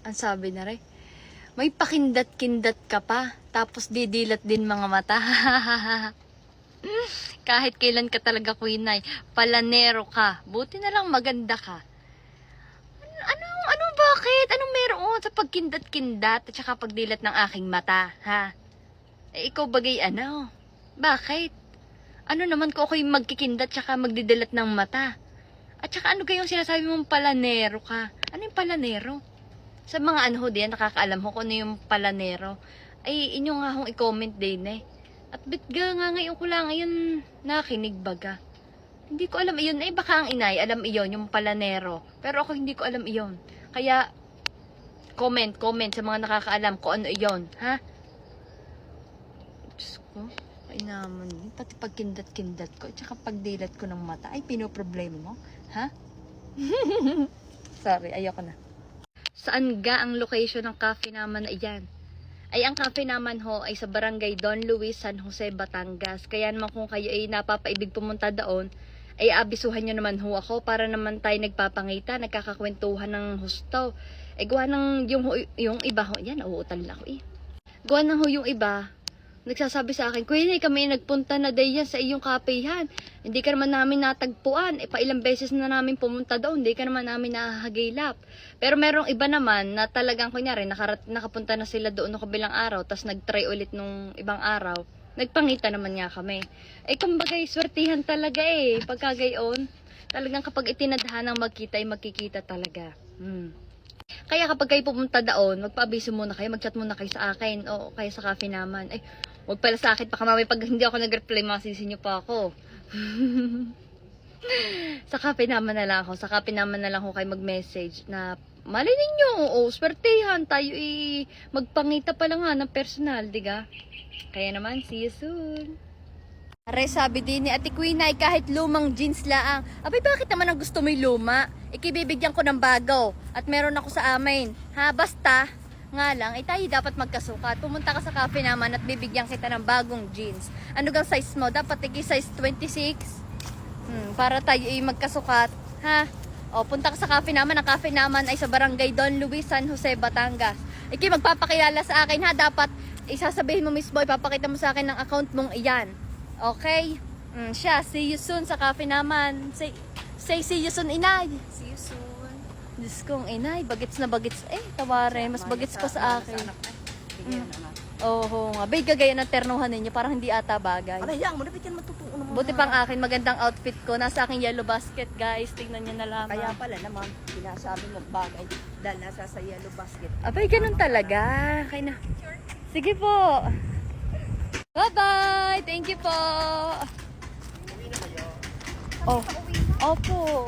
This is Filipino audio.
Ang sabi na rin, may pakindat-kindat ka pa, tapos didilat din mga mata. Kahit kailan ka talaga kuinay, palanero ka. Buti na lang maganda ka. Ano, ano bakit? Anong meron sa pagkindat-kindat at saka pagdilat ng aking mata, ha? Eh, ikaw bagay ano? Bakit? Ano naman ko ako'y magkikindat tsaka magdidilat ng mata? At saka ano kayong sinasabi mong palanero ka? Ano yung palanero? Sa mga ano ho din, nakakaalam ho kung ano yung palanero. Ay, inyo nga hong i-comment din eh. At bit ga nga ngayon ko lang ngayon nakinig baga. Hindi ko alam iyon. Eh, baka ang inay, alam iyon, yung palanero. Pero ako hindi ko alam iyon. Kaya, comment, comment sa mga nakakaalam kung ano iyon. Ha? Diyos ko, ay naman. Pati pagkindat-kindat ko, tsaka pagdilat ko ng mata, ay pinoproblema mo. Ha? Sorry, ayoko na. Saan ga ang location ng cafe naman na iyan? Ay, ang cafe naman ho ay sa barangay Don Luis, San Jose, Batangas. Kaya naman kung kayo ay napapaibig pumunta doon, ay abisuhan nyo naman ho ako para naman tayo nagpapangita, nagkakakwentuhan ng husto. Eh, gawa ng yung, yung iba ho, yan, uutal na ako eh. Gawa ng ho yung iba, nagsasabi sa akin, Kuya, kami nagpunta na day yan sa iyong kapehan. Hindi ka naman namin natagpuan. E, pa ilang beses na namin pumunta doon, hindi ka naman namin nahahagilap. Pero merong iba naman na talagang kunyari, nakarat, nakapunta na sila doon ng kabilang araw, tapos nag-try ulit nung ibang araw. Nagpangita naman nga kami. Eh, kumbagay, swertihan talaga eh. Pagka gayon, talagang kapag itinadhanang magkita, ay magkikita talaga. Hmm. Kaya kapag kayo pumunta doon, magpa-abiso muna kayo, mag-chat muna kayo sa akin o kaya sa cafe naman. Eh, wag pala sa akin, baka mamaya pag hindi ako nag-reply, masisi nyo pa ako. sa cafe naman na lang ako, sa cafe naman na lang ako kayo mag-message na mali ninyo, o swertehan, tayo i magpangita pa lang nga ng personal, diga? Kaya naman, see you soon. Are, sabi din ni Ate Queen ay kahit lumang jeans laang. Abay, bakit naman ang gusto mo luma? Ikibibigyan ko ng bago. At meron ako sa amin. Ha, basta, nga lang, ay tayo dapat magkasukat. Pumunta ka sa cafe naman at bibigyan kita ng bagong jeans. Ano gang size mo? Dapat tigi size 26? Hmm, para tayo ay magkasukat. Ha? O, punta ka sa cafe naman. Ang cafe naman ay sa barangay Don Luis, San Jose, Batangas. Iki, magpapakilala sa akin ha. Dapat isasabihin mo, Miss Boy, papakita mo sa akin ng account mong iyan. Okay? Mm, siya, see you soon sa cafe naman. Say, say see you soon, inay. See you soon. Diyos kong inay, bagets na bagets. Eh, taware, mas bagets pa sa akin. Bigyan naman. Oo nga. Bay, gagaya ng ternuhan ninyo, parang hindi ata bagay. Ano yan? Muna bigyan matutuon mo. Buti pang akin, magandang outfit ko. Nasa aking yellow basket, guys. Tingnan nyo na lamang. Kaya pala naman, pinasabi mo bagay dahil nasa sa yellow basket. Abay, ganun talaga. Kaya na. Sige po. Bye-bye. Thank you po. Oh. Opo.